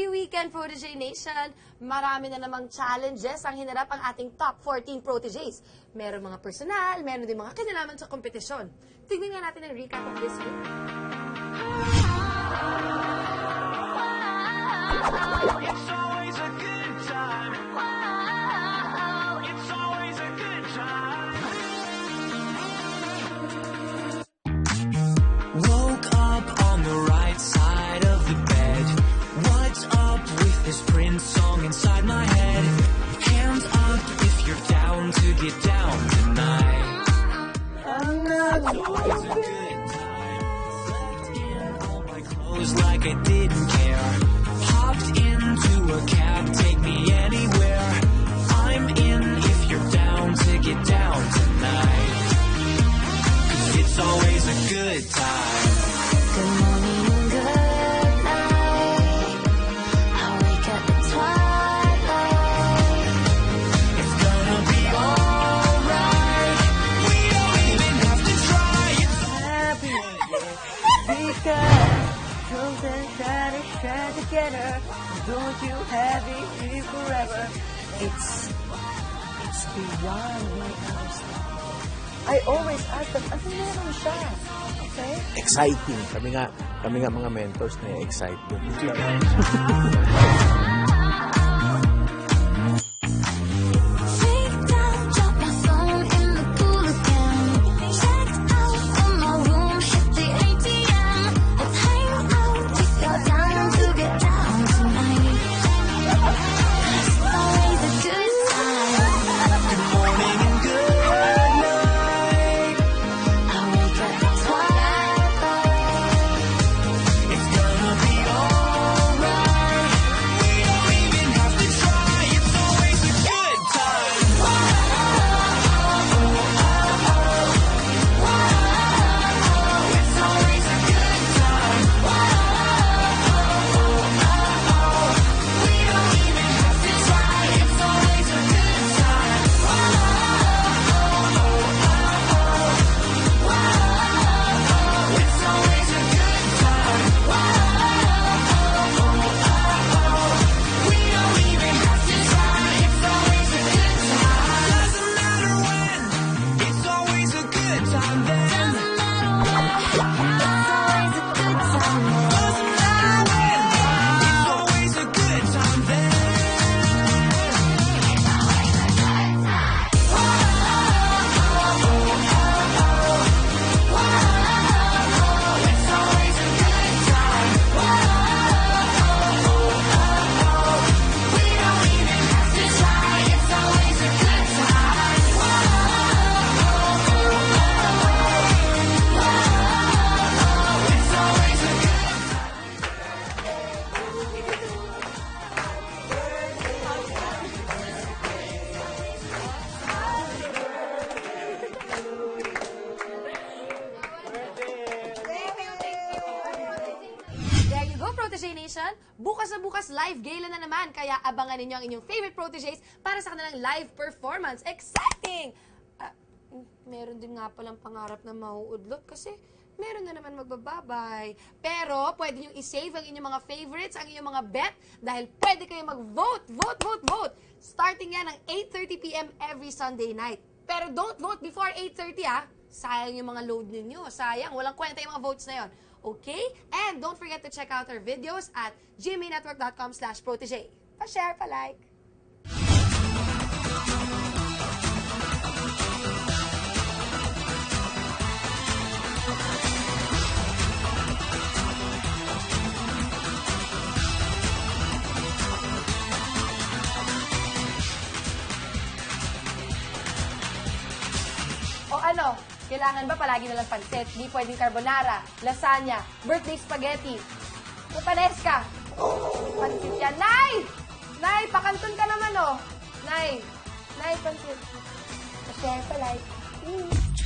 Happy weekend, Protege Nation! Marami na namang challenges ang hinarap ang ating top 14 proteges. Meron mga personal, meron din mga kinalaman sa kompetisyon. Tignan nga natin ang recap of this week. It's clothes like I didn't care. Hopped into a cab, take me anywhere. I'm in if you're down to get down tonight. 'Cause it's always a good time. Good morning and Something share, trying to get. Don't you have it here forever? It's it's beyond my understanding. I always ask them, ano meron siya? Okay? Exciting. Kami nga, kami nga mga mentors na excited. Nation! Bukas na bukas, live gala na naman. Kaya abangan ninyo ang inyong favorite proteges para sa kanilang live performance. Exciting! Mm, meron din nga palang pangarap na mauudlot kasi meron na naman magbababay. Pero pwede nyo isave ang inyong mga favorites, ang inyong mga bet, dahil pwede kayo mag-vote, vote, vote, vote. Starting yan ng 8.30pm every Sunday night. Pero don't vote before 8.30 ah. Sayang yung mga load ninyo. Sayang. Walang kwenta yung mga votes na yon. Okay? And don't forget to check out our videos at gmainetwork.com slash protege. Pa-share, pa-like. Ano, kailangan ba palagi na lang pancit? Di pwedeng carbonara, lasagna, birthday spaghetti. Pupanes ka. Pancit yan. Nay! Nay, pakanton ka naman, oh. Nay. Nay, pancit. Pa-share, pa-like. Mm.